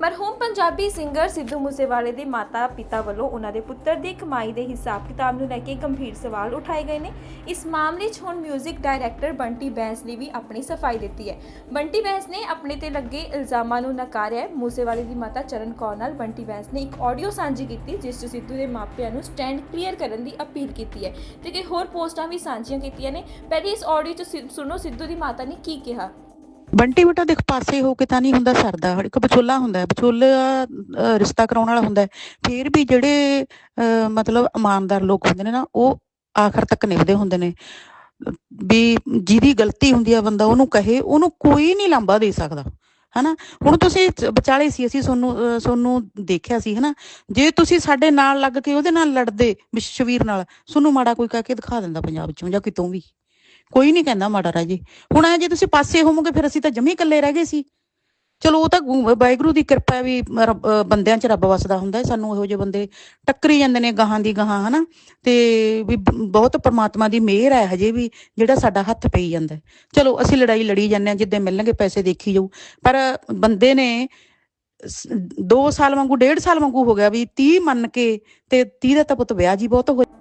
ਮਰਹੂਮ Punjabi singer Sidhu ਮੂਸੇਵਾਲੇ ਦੇ ਮਾਤਾ ਪਿਤਾ ਵੱਲੋਂ ਉਹਨਾਂ ਦੇ ਪੁੱਤਰ ਦੀ ਕਮਾਈ ਦੇ ਹਿਸਾਬ ਕਿਤਾਬ ਨੂੰ ਲੈ ਕੇ ਗੰਭੀਰ ਸਵਾਲ ਉਠਾਏ ਗਏ ਨੇ। ਇਸ ਮਾਮਲੇ 'ਚ ਹੁਣ 뮤직 ਡਾਇਰੈਕਟਰ ਬੰਟੀ ਬੈਂਸ ਨੇ ਵੀ ਆਪਣੀ ਸਫ਼ਾਈ ਦਿੱਤੀ ਹੈ। ਬੰਟੀ ਬੈਂਸ ਨੇ ਆਪਣੇ ਤੇ ਲੱਗੇ ਇਲਜ਼ਾਮਾਂ ਨੂੰ ਨਕਾਰਿਆ ਹੈ। ਮੂਸੇਵਾਲੇ ਦੀ ਮਾਤਾ ਚਰਨ ਕੌਰ ਨਾਲ ਬੰਟੀ ਬੈਂਸ ਨੇ ਇੱਕ ਆਡੀਓ ਸਾਂਝੀ ਕੀਤੀ, ਜਿਸ 'ਚ ਸਿੱਧੂ ਦੇ ਮਾਪਿਆਂ ਨੂੰ ਸਟੈਂਡ ਕਲੀਅਰ ਕਰਨ ਦੀ ਅਪੀਲ ਕੀਤੀ ਹੈ। ਤੇ ਕਈ ਹੋਰ ਪੋਸਟਾਂ ਵੀ ਸਾਂਝੀਆਂ ਕੀਤੀਆਂ ਨੇ। ਪਹਿਲੀ ਇਸ ਆਡੀਓ 'ਚ ਸਿ- ਸੁਣੋ, ਸਿੱਧੂ ਦੀ ਮਾਤਾ ਨੇ ਕੀ ਕਿਹਾ? ਬੰਟੀ ਬਟਾ ਦੇਖ ਪਾਸੇ ਹੋ ਕੇ ਤਾਂ ਨਹੀਂ ਹੁੰਦਾ ਸਰਦਾ, ਇੱਕ ਵਿਚੋਲਾ ਹੁੰਦਾ ਹੈ, ਵਿਚੋਲਾ ਰਿਸ਼ਤਾ ਕਰਾਉਣ ਵਾਲਾ ਹੁੰਦਾ ਹੈ, ਫਿਰ ਵੀ ਜਿਹੜੇ ਮਤਲਬ ਇਮਾਨਦਾਰ ਲੋਕ ਹੁੰਦੇ ਨੇ ਨਾ, ਉਹ ਆਖਰ ਤੱਕ ਨਿਭਦੇ ਹੁੰਦੇ ਨੇ। ਵੀ ਜਿਹਦੀ ਗਲਤੀ ਹੁੰਦੀ ਆ ਬੰਦਾ, ਉਹਨੂੰ ਕਹੇ, ਉਹਨੂੰ ਕੋਈ ਨਹੀਂ ਲਾਂਬਾ ਦੇ ਸਕਦਾ, ਹਨਾ? ਹੁਣ ਤੁਸੀਂ ਵਿਚਾਲੇ ਸੀ, ਅਸੀਂ ਤੁਹਾਨੂੰ ਤੁਹਾਨੂੰ ਦੇਖਿਆ ਸੀ, ਹਨਾ? ਜੇ ਤੁਸੀਂ ਸਾਡੇ ਨਾਲ ਲੱਗ ਕੇ ਉਹਦੇ ਨਾਲ ਲੜਦੇ ਵਿਸ਼ਵੀਰ ਨਾਲ, ਸੋਨੂੰ ਮਾੜਾ ਕੋਈ ਕਹਿ ਕੇ ਦਿਖਾ ਦਿੰਦਾ ਪੰਜਾਬ ਚੋਂ ਜਾਂ ਕਿਤੋਂ ਵੀ। ਕੋਈ ਨਹੀਂ ਕਹਿੰਦਾ ਮਾੜਾ ਰਾਜੇ। ਹੁਣ ਐ ਜੇ ਤੁਸੀਂ ਪਾਸੇ ਹੋਵੋਗੇ, ਫਿਰ ਅਸੀਂ ਤਾਂ ਜਮੀ ਇਕੱਲੇ ਰਹਿ ਗਏ ਸੀ। ਚਲੋ, ਉਹ ਤਾਂ ਵਾਹਿਗੁਰੂ ਦੀ ਕਿਰਪਾ ਵੀ ਬੰਦਿਆਂ 'ਚ ਰੱਬ ਵਸਦਾ ਹੁੰਦਾ ਹੈ। ਸਾਨੂੰ ਇਹੋ ਜਿਹੇ ਬੰਦੇ ਟੱਕਰੀ ਜਾਂਦੇ ਨੇ ਗਾਹਾਂ ਦੀ ਗਾਹਾਂ, ਹਨਾ? ਤੇ ਵੀ ਬਹੁਤ ਪ੍ਰਮਾਤਮਾ ਦੀ ਮਿਹਰ ਹੈ ਹਜੇ ਵੀ, ਜਿਹੜਾ ਸਾਡਾ ਹੱਥ ਪਈ ਜਾਂਦਾ ਚਲੋ, ਅਸੀਂ ਲੜਾਈ ਲੜੀ ਜਾਂਦੇ ਹਾਂ, ਜਿੱਦੇ ਮਿਲਣਗੇ ਪੈਸੇ ਦੇਖੀ ਜਾਊ। ਪਰ ਬੰਦੇ ਨੇ 2 ਸਾਲ ਵਾਂਗੂ, ਡੇਢ ਸਾਲ ਵਾਂਗੂ ਹੋ ਗਿਆ ਵੀ 30 ਮੰਨ ਕੇ ਤੇ 30 ਦਾ ਤਾਂ ਪੁੱਤ ਵਿਆਹ ਜੀ ਬਹੁਤ ਹੋਇਆ।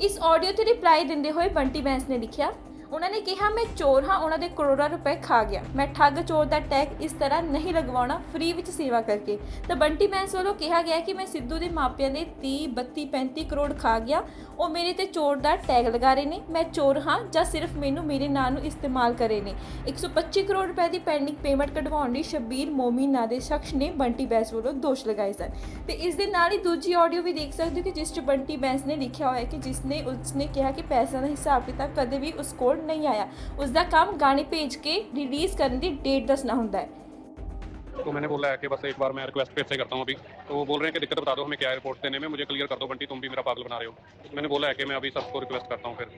ਇਸ ਆਡੀਓ ਤੇ ਰਿਪਲਾਈ ਦਿੰਦੇ ਹੋਏ ਬੰਟੀ ਬੈਂਸ ਨੇ ਲਿਖਿਆ ਉਹਨਾਂ ਨੇ ਕਿਹਾ, ਮੈਂ ਚੋਰ ਹਾਂ, ਉਹਨਾਂ ਦੇ ਕਰੋੜਾਂ ਰੁਪਏ ਖਾ ਗਿਆ। ਮੈਂ ਠੱਗ ਚੋਰ ਦਾ ਟੈਗ ਇਸ ਤਰ੍ਹਾਂ ਨਹੀਂ ਲਗਵਾਉਣਾ, ਫ੍ਰੀ ਵਿੱਚ ਸੇਵਾ ਕਰਕੇ। ਤਾਂ ਬੰਟੀ ਬੈਂਸ ਵੱਲੋਂ ਕਿਹਾ ਗਿਆ ਕਿ ਮੈਂ ਸਿੱਧੂ ਦੇ ਮਾਪਿਆਂ ਦੇ 30 32 35 ਕਰੋੜ ਖਾ ਗਿਆ। ਉਹ ਮੇਰੇ ਤੇ ਚੋਰ ਦਾ ਟੈਗ ਲਗਾ ਰਹੇ ਨੇ। ਮੈਂ ਚੋਰ ਹਾਂ ਜਾਂ ਸਿਰਫ ਮੈਨੂੰ ਮੇਰੇ ਨਾਂ ਨੂੰ ਇਸਤੇਮਾਲ ਕਰੇ ਨੇ? 125 ਕਰੋੜ ਰੁਪਏ ਦੀ ਪੈਂਡਿੰਗ ਪੇਮੈਂਟ ਕਢਵਾਉਣ ਲਈ ਸ਼ਬੀਰ ਮੋਮੀ ਨਾਂ ਦੇ ਸ਼ਖਸ ਨੇ ਬੰਟੀ ਬੈਂਸ ਵੱਲੋਂ ਦੋਸ਼ ਲਗਾਏ ਸਨ। ਤੇ ਇਸ ਦੇ ਨਾਲ ਹੀ ਦੂਜੀ ਆਡੀਓ ਵੀ ਦੇਖ ਸਕਦੇ ਹੋ ਕਿ ਜਿਸ 'ਚ ਬੰਟੀ ਬੈਂਸ ਨੇ ਲਿਖਿਆ ਹੋਇਆ ਹੈ ਕਿ ਜਿਸ ਨੇ ਉਸ ਨੇ ਕਿਹਾ ਕਿ ਪੈਸਿਆਂ ਦਾ ਹਿਸਾਬ ਕਿਤਾਬ ਕਦੇ ਵੀ ਉਸ ਕੋਲ ਨਹੀਂ ਆਇਆ ਉਸ ਦਾ ਕੰਮ ਗਾਣੇ ਭੇਜ ਕੇ ਰਿਲੀਜ਼ ਕਰਨ ਦੀ ਡੇਟ ਦੱਸਣਾ ਹੁੰਦਾ ਹੈ तो मैंने बोला है कि बस एक बार मैं रिक्वेस्ट फिर से करता हूँ अभी तो वो बोल रहे हैं कि दिक्कत बता दो हमें क्या है रिपोर्ट देने में मुझे क्लियर कर दो बंटी तुम भी मेरा पागल बना रहे हो मैंने बोला है कि मैं अभी सबको रिक्वेस्ट करता हूँ फिर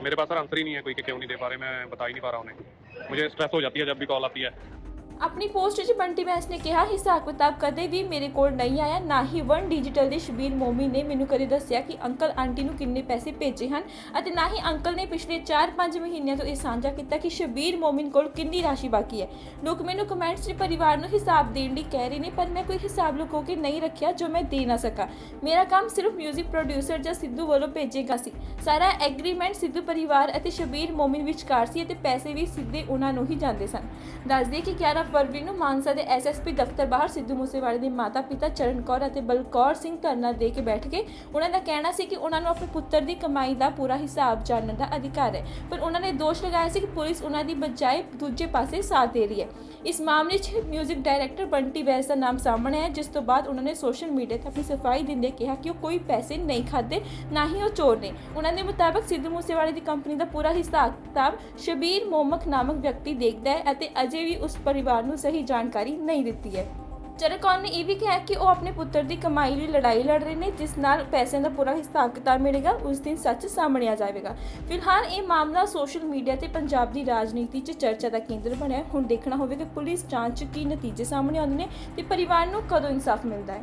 मेरे पास सर आंसर ही नहीं है कोई कि क्यों नहीं दे पा रहे मैं बता ही नहीं पा रहा उन्हें मुझे स्ट्रेस हो जाती है जब भी कॉल आती है ਆਪਣੀ ਪੋਸਟ 'ਚ ਬੰਟੀ ਬੈਂਸ ਨੇ ਕਿਹਾ, ਹਿਸਾਬ ਕਿਤਾਬ ਕਦੇ ਵੀ ਮੇਰੇ ਕੋਲ ਨਹੀਂ ਆਇਆ, ਨਾ ਹੀ ਵਨ ਡਿਜੀਟਲ ਦੇ ਸ਼ਬੀਰ ਮੋਮੀ ਨੇ ਮੈਨੂੰ ਕਦੇ ਦੱਸਿਆ ਕਿ ਅੰਕਲ ਆਂਟੀ ਨੂੰ ਕਿੰਨੇ ਪੈਸੇ ਭੇਜੇ ਹਨ ਅਤੇ ਨਾ ਹੀ ਅੰਕਲ ਨੇ ਪਿਛਲੇ 4-5 ਮਹੀਨਿਆਂ ਤੋਂ ਇਹ ਸਾਂਝਾ ਕੀਤਾ ਕਿ ਸ਼ਬੀਰ ਮੋਮਿਨ ਕੋਲ ਕਿੰਨੀ ਰਾਸ਼ੀ ਬਾਕੀ ਹੈ। ਲੋਕ ਮੈਨੂੰ ਕਮੈਂਟਸ 'ਚ ਪਰਿਵਾਰ ਨੂੰ ਹਿਸਾਬ ਦੇਣ ਲਈ ਕਹਿ ਰਹੇ ਨੇ, ਪਰ ਮੈਂ ਕੋਈ ਹਿਸਾਬ ਲੁਕੋ ਕੇ ਨਹੀਂ ਰੱਖਿਆ ਜੋ ਮੈਂ ਦੇ ਨਾ ਸਕਾਂ। ਮੇਰਾ ਕੰਮ ਸਿਰਫ 뮤직 ਪ੍ਰੋਡਿਊਸਰ ਜਾਂ ਸਿੱਧੂ ਵੱਲੋਂ ਭੇਜੇਗਾ ਸੀ। ਸਾਰਾ ਐਗਰੀਮੈਂਟ ਸਿੱਧੂ ਪਰਿਵਾਰ ਅਤੇ ਸ਼ਬੀਰ ਮੋਮਿਨ ਵਿਚਕਾਰ ਸੀ ਅਤੇ ਪੈਸੇ ਵੀ ਸਿੱਧੇ ਉਹਨਾਂ ਨੂੰ ਹੀ ਜਾਂਦੇ ਸਨ। ਦੱਸ ਕਿ 11 ਫਰਵਰੀ ਨੂੰ ਮਾਨਸਾ ਦੇ ਐਸਐਸਪੀ ਦਫ਼ਤਰ ਬਾਹਰ ਸਿੱਧੂ ਮੂਸੇਵਾਲੇ ਦੇ ਮਾਤਾ-ਪਿਤਾ ਚਰਨ ਕੌਰ ਅਤੇ ਬਲਕੌਰ ਸਿੰਘ ਧਰਨਾ ਦੇ ਕੇ ਬੈਠ ਗਏ ਉਹਨਾਂ ਦਾ ਕਹਿਣਾ ਸੀ ਕਿ ਉਹਨਾਂ ਨੂੰ ਆਪਣੇ ਪੁੱਤਰ ਦੀ ਕਮਾਈ ਦਾ ਪੂਰਾ ਹਿਸਾਬ ਜਾਣਨ ਦਾ ਅਧਿਕਾਰ ਹੈ। ਪਰ ਉਹਨਾਂ ਨੇ ਦੋਸ਼ ਲਗਾਇਆ ਸੀ ਕਿ ਪੁਲਿਸ ਉਹਨਾਂ ਦੀ ਬਜਾਏ ਦੂਜੇ ਪਾਸੇ ਸਾਥ ਦੇ ਰਹੀ ਹੈ। ਇਸ ਮਾਮਲੇ 'ਚ 뮤직 ਡਾਇਰੈਕਟਰ ਬੰਟੀ ਬੈਸ ਦਾ ਨਾਮ ਸਾਹਮਣੇ ਆਇਆ, ਜਿਸ ਤੋਂ ਬਾਅਦ ਉਹਨਾਂ ਨੇ ਸੋਸ਼ਲ ਮੀਡੀਆ ਤੇ ਆਪਣੀ ਸਫ਼ਾਈ ਦਿੰਦੇ ਕਿਹਾ ਕਿ ਉਹ ਕੋਈ ਪੈਸੇ ਨਹੀਂ ਖਾਦੇ ਨਾ ਹੀ ਉਹ ਚੋਰ ਨੇ। ਉਹਨਾਂ ਦੇ ਮੁਤਾਬਕ ਸਿੱਧੂ ਮੂਸੇਵਾਲੇ ਦੀ ਕੰਪਨੀ ਦਾ ਪੂਰਾ ਹਿਸਾਬ ਕਿਤਾਬ ਸ਼ਬੀਰ ਮੋਮਕ ਨਾਮਕ ਵਿਅਕਤੀ ਦੇਖਦਾ ਹੈ ਅਤੇ ਅਜੇ ਵੀ ਉਸ ਪਰਿਵਾਰ ਨੂੰ ਸਹੀ ਜਾਣਕਾਰੀ ਨਹੀਂ ਦਿੱਤੀ ਹੈ। ਚਰਕੌਰ ਨੇ ਇਹ ਵੀ ਕਿਹਾ ਕਿ ਉਹ ਆਪਣੇ ਪੁੱਤਰ ਦੀ ਕਮਾਈ ਲਈ ਲੜਾਈ ਲੜ ਰਹੇ ਨੇ, ਜਿਸ ਨਾਲ ਪੈਸਿਆਂ ਦਾ ਪੂਰਾ ਹਿਸਾਬ ਕਿਤਾਬ ਮਿਲੇਗਾ, ਉਸ ਦਿਨ ਸੱਚ ਸਾਹਮਣੇ ਆ ਜਾਵੇਗਾ। ਫਿਲਹਾਲ ਇਹ ਮਾਮਲਾ ਸੋਸ਼ਲ ਮੀਡੀਆ ਤੇ ਪੰਜਾਬ ਦੀ ਰਾਜਨੀਤੀ 'ਚ ਚਰਚਾ ਦਾ ਕੇਂਦਰ ਬਣਿਆ। ਹੁਣ ਦੇਖਣਾ ਹੋਵੇਗਾ ਪੁਲਿਸ ਜਾਂਚ 'ਚ ਕੀ ਨਤੀਜੇ ਸਾਹਮਣੇ ਆਉਂਦੇ ਨੇ ਤੇ ਪਰਿਵਾਰ ਨੂੰ ਕਦੋਂ ਇਨਸਾਫ ਮਿਲਦਾ ਹੈ।